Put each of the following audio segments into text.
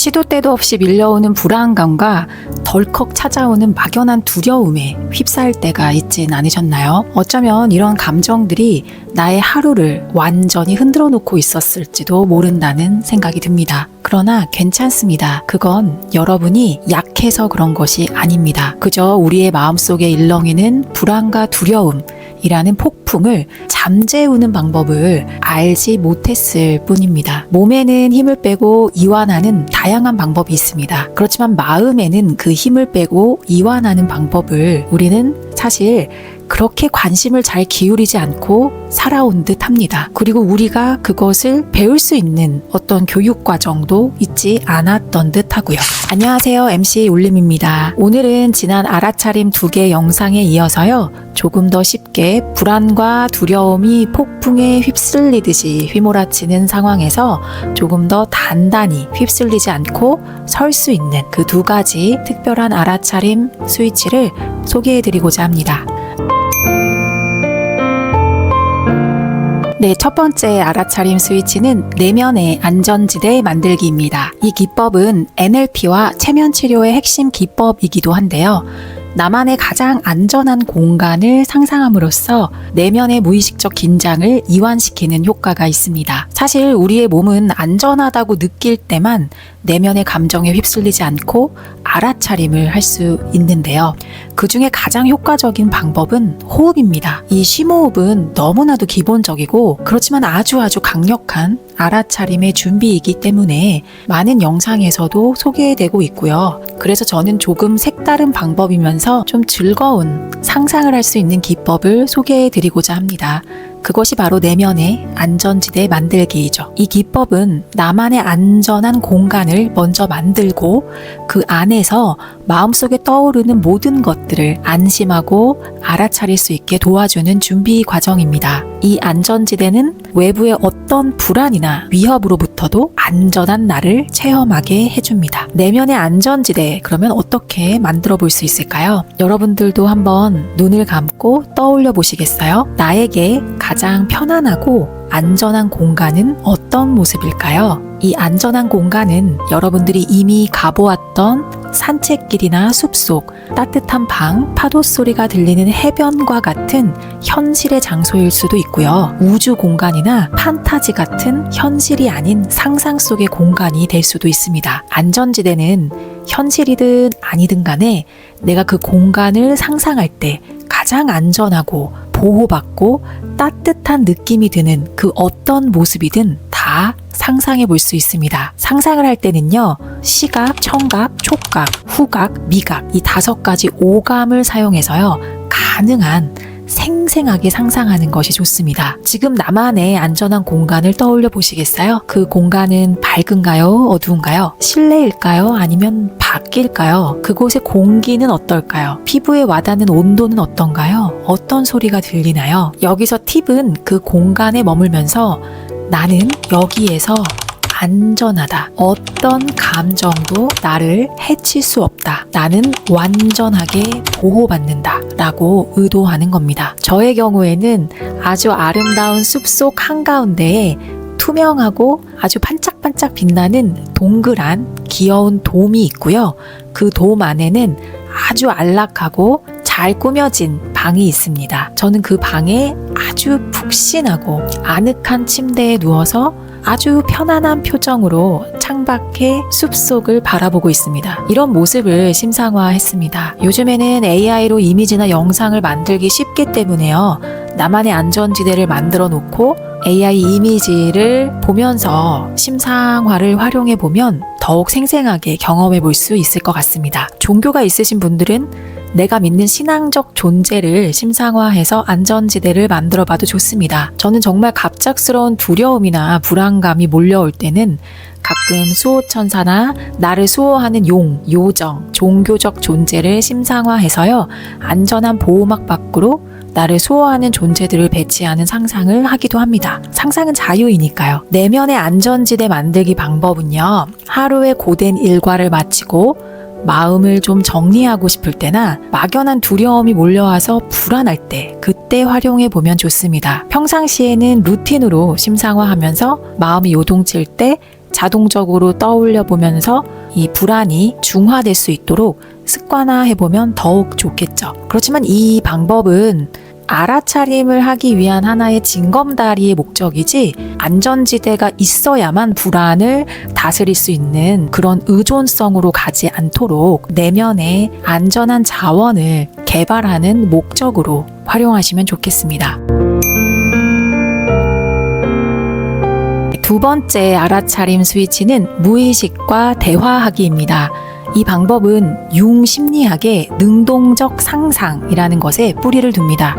시도 때도 없이 밀려오는 불안감과 덜컥 찾아오는 막연한 두려움에 휩싸일 때가 있진 않으셨나요? 어쩌면 이런 감정들이 나의 하루를 완전히 흔들어 놓고 있었을지도 모른다는 생각이 듭니다. 그러나 괜찮습니다. 그건 여러분이 약해서 그런 것이 아닙니다. 그저 우리의 마음속에 일렁이는 불안과 두려움, 이라는 폭풍을 잠재우는 방법을 알지 못했을 뿐입니다. 몸에는 힘을 빼고 이완하는 다양한 방법이 있습니다. 그렇지만 마음에는 그 힘을 빼고 이완하는 방법을 우리는 사실 그렇게 관심을 잘 기울이지 않고 살아온 듯 합니다. 그리고 우리가 그것을 배울 수 있는 어떤 교육 과정도 있지 않았던 듯 하고요. 안녕하세요. MC 울림입니다. 오늘은 지난 알아차림 두 개 영상에 이어서요. 조금 더 쉽게 불안과 두려움이 폭풍에 휩쓸리듯이 휘몰아치는 상황에서 조금 더 단단히 휩쓸리지 않고 설 수 있는 그 두 가지 특별한 알아차림 스위치를 소개해 드리고자 합니다. 네, 첫 번째 알아차림 스위치는 내면의 안전지대 만들기입니다. 이 기법은 NLP와 체면 치료의 핵심 기법이기도 한데요. 나만의 가장 안전한 공간을 상상함으로써 내면의 무의식적 긴장을 이완시키는 효과가 있습니다. 사실 우리의 몸은 안전하다고 느낄 때만 내면의 감정에 휩쓸리지 않고 알아차림을 할 수 있는데요. 그 중에 가장 효과적인 방법은 호흡입니다. 이 심호흡은 너무나도 기본적이고 그렇지만 아주 아주 강력한 알아차림의 준비이기 때문에 많은 영상에서도 소개되고 있고요. 그래서 저는 조금 색다른 방법이면서 좀 즐거운 상상을 할 수 있는 기법을 소개해 드리고자 합니다. 그것이 바로 내면의 안전지대 만들기이죠. 이 기법은 나만의 안전한 공간을 먼저 만들고 그 안에서 마음속에 떠오르는 모든 것들을 안심하고 알아차릴 수 있게 도와주는 준비 과정입니다. 이 안전지대는 외부의 어떤 불안이나 위협으로부터도 안전한 나를 체험하게 해줍니다. 내면의 안전지대, 그러면 어떻게 만들어 볼 수 있을까요? 여러분들도 한번 눈을 감고 떠올려 보시겠어요? 나에게 가장 편안하고 안전한 공간은 어떤 모습일까요? 이 안전한 공간은 여러분들이 이미 가보았던 산책길이나 숲속, 따뜻한 방, 파도 소리가 들리는 해변과 같은 현실의 장소일 수도 있고요. 우주 공간이나 판타지 같은 현실이 아닌 상상 속의 공간이 될 수도 있습니다. 안전지대는 현실이든 아니든 간에 내가 그 공간을 상상할 때 가장 안전하고 보호받고 따뜻한 느낌이 드는 그 어떤 모습이든 다 상상해 볼 수 있습니다. 상상을 할 때는요, 시각, 청각, 촉각, 후각, 미각, 이 다섯 가지 오감을 사용해서요, 가능한 생생하게 상상하는 것이 좋습니다. 지금 나만의 안전한 공간을 떠올려 보시겠어요? 그 공간은 밝은가요? 어두운가요? 실내일까요? 아니면 밖일까요? 그곳의 공기는 어떨까요? 피부에 와닿는 온도는 어떤가요? 어떤 소리가 들리나요? 여기서 팁은 그 공간에 머물면서 나는 여기에서 안전하다. 어떤 감정도 나를 해칠 수 없다. 나는 완전하게 보호받는다. 라고 의도하는 겁니다. 저의 경우에는 아주 아름다운 숲속 한가운데에 투명하고 아주 반짝반짝 빛나는 동그란 귀여운 돔이 있고요. 그 돔 안에는 아주 안락하고 잘 꾸며진 방이 있습니다. 저는 그 방에 아주 푹신하고 아늑한 침대에 누워서 아주 편안한 표정으로 창밖의 숲속을 바라보고 있습니다. 이런 모습을 심상화했습니다. 요즘에는 AI로 이미지나 영상을 만들기 쉽기 때문에요. 나만의 안전지대를 만들어 놓고 AI 이미지를 보면서 심상화를 활용해 보면 더욱 생생하게 경험해 볼 수 있을 것 같습니다. 종교가 있으신 분들은 내가 믿는 신앙적 존재를 심상화해서 안전지대를 만들어 봐도 좋습니다. 저는 정말 갑작스러운 두려움이나 불안감이 몰려올 때는 가끔 수호천사나 나를 수호하는 용, 요정, 종교적 존재를 심상화해서요. 안전한 보호막 밖으로 나를 수호하는 존재들을 배치하는 상상을 하기도 합니다. 상상은 자유이니까요. 내면의 안전지대 만들기 방법은요. 하루의 고된 일과를 마치고 마음을 좀 정리하고 싶을 때나 막연한 두려움이 몰려와서 불안할 때 그때 활용해 보면 좋습니다. 평상시에는 루틴으로 심상화하면서 마음이 요동칠 때 자동적으로 떠올려 보면서 이 불안이 중화될 수 있도록 습관화해 보면 더욱 좋겠죠. 그렇지만 이 방법은 알아차림을 하기 위한 하나의 징검다리의 목적이지 안전지대가 있어야만 불안을 다스릴 수 있는 그런 의존성으로 가지 않도록 내면의 안전한 자원을 개발하는 목적으로 활용하시면 좋겠습니다. 두 번째 알아차림 스위치는 무의식과 대화하기입니다. 이 방법은 융 심리학의 능동적 상상이라는 것에 뿌리를 둡니다.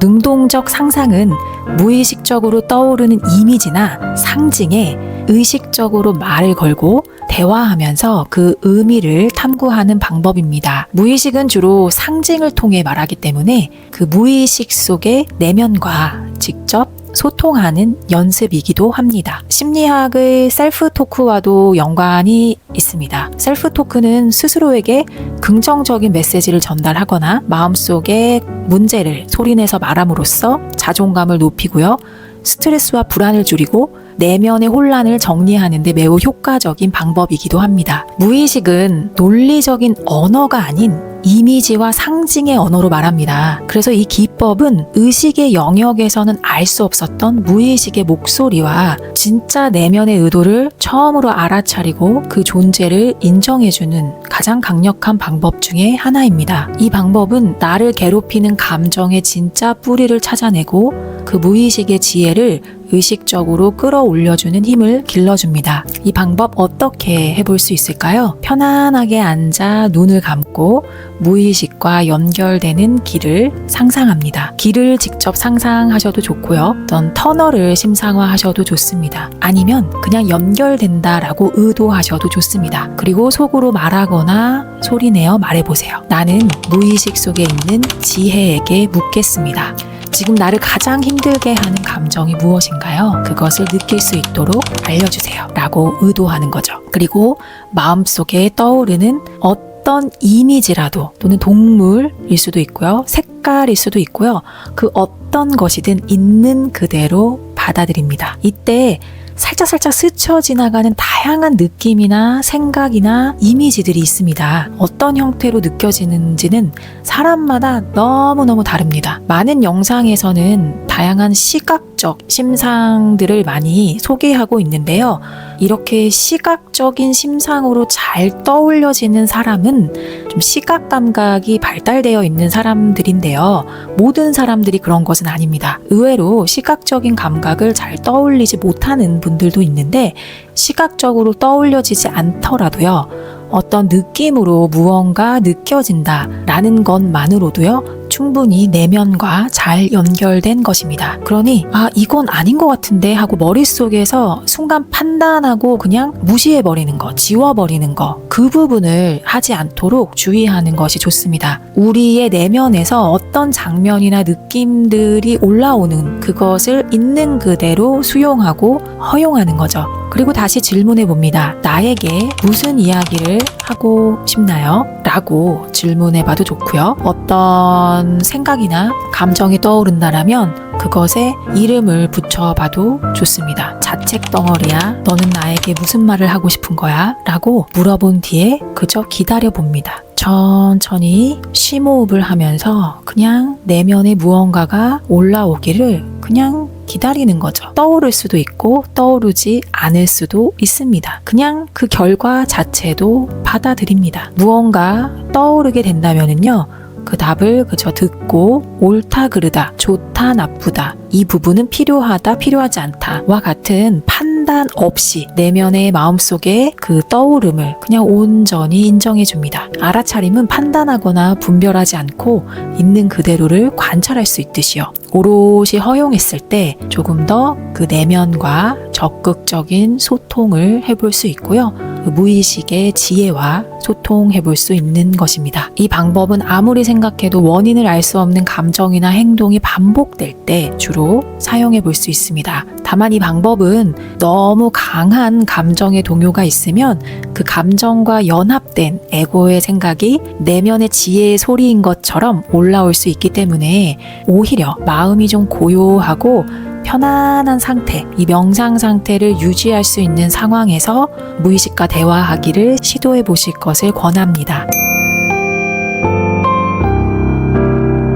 능동적 상상은 무의식적으로 떠오르는 이미지나 상징에 의식적으로 말을 걸고 대화하면서 그 의미를 탐구하는 방법입니다. 무의식은 주로 상징을 통해 말하기 때문에 그 무의식 속의 내면과 직접 소통하는 연습이기도 합니다. 심리학의 셀프 토크와도 연관이 있습니다. 셀프 토크는 스스로에게 긍정적인 메시지를 전달하거나 마음속의 문제를 소리내서 말함으로써 자존감을 높이고요. 스트레스와 불안을 줄이고 내면의 혼란을 정리하는 데 매우 효과적인 방법이기도 합니다. 무의식은 논리적인 언어가 아닌 이미지와 상징의 언어로 말합니다. 그래서 이 기법은 의식의 영역에서는 알 수 없었던 무의식의 목소리와 진짜 내면의 의도를 처음으로 알아차리고 그 존재를 인정해주는 가장 강력한 방법 중에 하나입니다. 이 방법은 나를 괴롭히는 감정의 진짜 뿌리를 찾아내고 그 무의식의 지혜를 의식적으로 끌어올려주는 힘을 길러줍니다. 이 방법 어떻게 해볼 수 있을까요? 편안하게 앉아 눈을 감고 무의식과 연결되는 길을 상상합니다. 길을 직접 상상하셔도 좋고요. 어떤 터널을 심상화하셔도 좋습니다. 아니면 그냥 연결된다라고 의도하셔도 좋습니다. 그리고 속으로 말하거나 소리내어 말해보세요. 나는 무의식 속에 있는 지혜에게 묻겠습니다. 지금 나를 가장 힘들게 하는 감정이 무엇인가요? 그것을 느낄 수 있도록 알려주세요. 라고 의도하는 거죠. 그리고 마음속에 떠오르는 어떤 이미지라도 또는 동물일 수도 있고요. 색깔일 수도 있고요. 그 어떤 것이든 있는 그대로 받아들입니다. 이때 살짝살짝 스쳐 지나가는 다양한 느낌이나 생각이나 이미지들이 있습니다. 어떤 형태로 느껴지는지는 사람마다 너무너무 다릅니다. 많은 영상에서는 다양한 시각적 심상들을 많이 소개하고 있는데요. 이렇게 시각적인 심상으로 잘 떠올려지는 사람은 좀 시각 감각이 발달되어 있는 사람들인데요. 모든 사람들이 그런 것은 아닙니다. 의외로 시각적인 감각을 잘 떠올리지 못하는 분들도 있는데 시각적으로 떠올려지지 않더라도요. 어떤 느낌으로 무언가 느껴진다라는 것만으로도요. 충분히 내면과 잘 연결된 것입니다. 그러니 아 이건 아닌 것 같은데 하고 머릿속에서 순간 판단하고 그냥 무시해 버리는 거, 지워 버리는 거, 그 부분을 하지 않도록 주의하는 것이 좋습니다. 우리의 내면에서 어떤 장면이나 느낌들이 올라오는 그것을 있는 그대로 수용하고 허용하는 거죠. 그리고 다시 질문해 봅니다. 나에게 무슨 이야기를 하고 싶나요? 라고 질문해 봐도 좋고요. 어떤 생각이나 감정이 떠오른다라면 그것에 이름을 붙여봐도 좋습니다. 자책 덩어리야, 너는 나에게 무슨 말을 하고 싶은 거야? 라고 물어본 뒤에 그저 기다려 봅니다. 천천히 심호흡을 하면서 그냥 내면에 무언가가 올라오기를 그냥 기다리는 거죠. 떠오를 수도 있고 떠오르지 않을 수도 있습니다. 그냥 그 결과 자체도 받아들입니다. 무언가 떠오르게 된다면은요. 그 답을 그저 듣고 옳다 그르다 좋다 나쁘다 이 부분은 필요하다 필요하지 않다와 같은 판단 없이 내면의 마음속에 그 떠오름을 그냥 온전히 인정해 줍니다. 알아차림은 판단하거나 분별하지 않고 있는 그대로를 관찰할 수 있듯이요. 오롯이 허용했을 때 조금 더 그 내면과 적극적인 소통을 해볼 수 있고요. 그 무의식의 지혜와 소통해 볼 수 있는 것입니다. 이 방법은 아무리 생각해도 원인을 알 수 없는 감정이나 행동이 반복될 때 주로 사용해 볼 수 있습니다. 다만 이 방법은 너무 강한 감정의 동요가 있으면 그 감정과 연합된 에고의 생각이 내면의 지혜의 소리인 것처럼 올라올 수 있기 때문에 오히려 마음이 좀 고요하고 편안한 상태, 이 명상 상태를 유지할 수 있는 상황에서 무의식과 대화하기를 시도해 보실 것을 권합니다.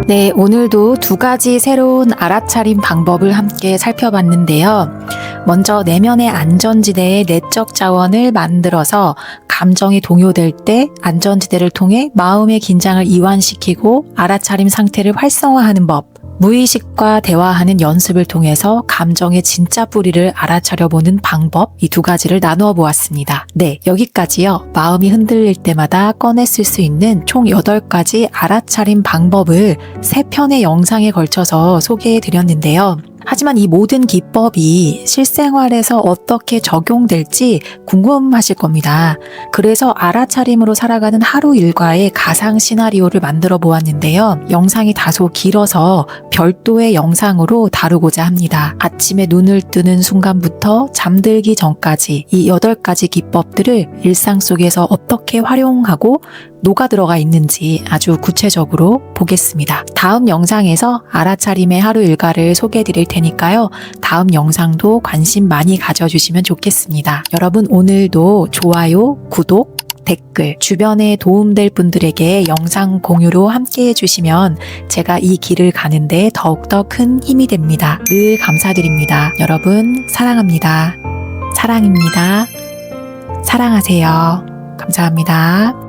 네, 오늘도 두 가지 새로운 알아차림 방법을 함께 살펴봤는데요. 먼저 내면의 안전지대의 내적 자원을 만들어서 감정이 동요될 때 안전지대를 통해 마음의 긴장을 이완시키고 알아차림 상태를 활성화하는 법. 무의식과 대화하는 연습을 통해서 감정의 진짜 뿌리를 알아차려 보는 방법 이 두 가지를 나누어 보았습니다. 네, 여기까지요. 마음이 흔들릴 때마다 꺼내 쓸 수 있는 총 8가지 알아차림 방법을 세 편의 영상에 걸쳐서 소개해 드렸는데요. 하지만 이 모든 기법이 실생활에서 어떻게 적용될지 궁금하실 겁니다. 그래서 알아차림으로 살아가는 하루 일과의 가상 시나리오를 만들어 보았는데요. 영상이 다소 길어서 별도의 영상으로 다루고자 합니다. 아침에 눈을 뜨는 순간부터 잠들기 전까지 이 8가지 기법들을 일상 속에서 어떻게 활용하고 녹아 들어가 있는지 아주 구체적으로 보겠습니다. 다음 영상에서 알아차림의 하루 일과를 소개해 드릴 테니까요. 다음 영상도 관심 많이 가져주시면 좋겠습니다. 여러분 오늘도 좋아요, 구독, 댓글, 주변에 도움될 분들에게 영상 공유로 함께 해주시면 제가 이 길을 가는데 더욱더 큰 힘이 됩니다. 늘 감사드립니다. 여러분, 사랑합니다. 사랑입니다. 사랑하세요. 감사합니다.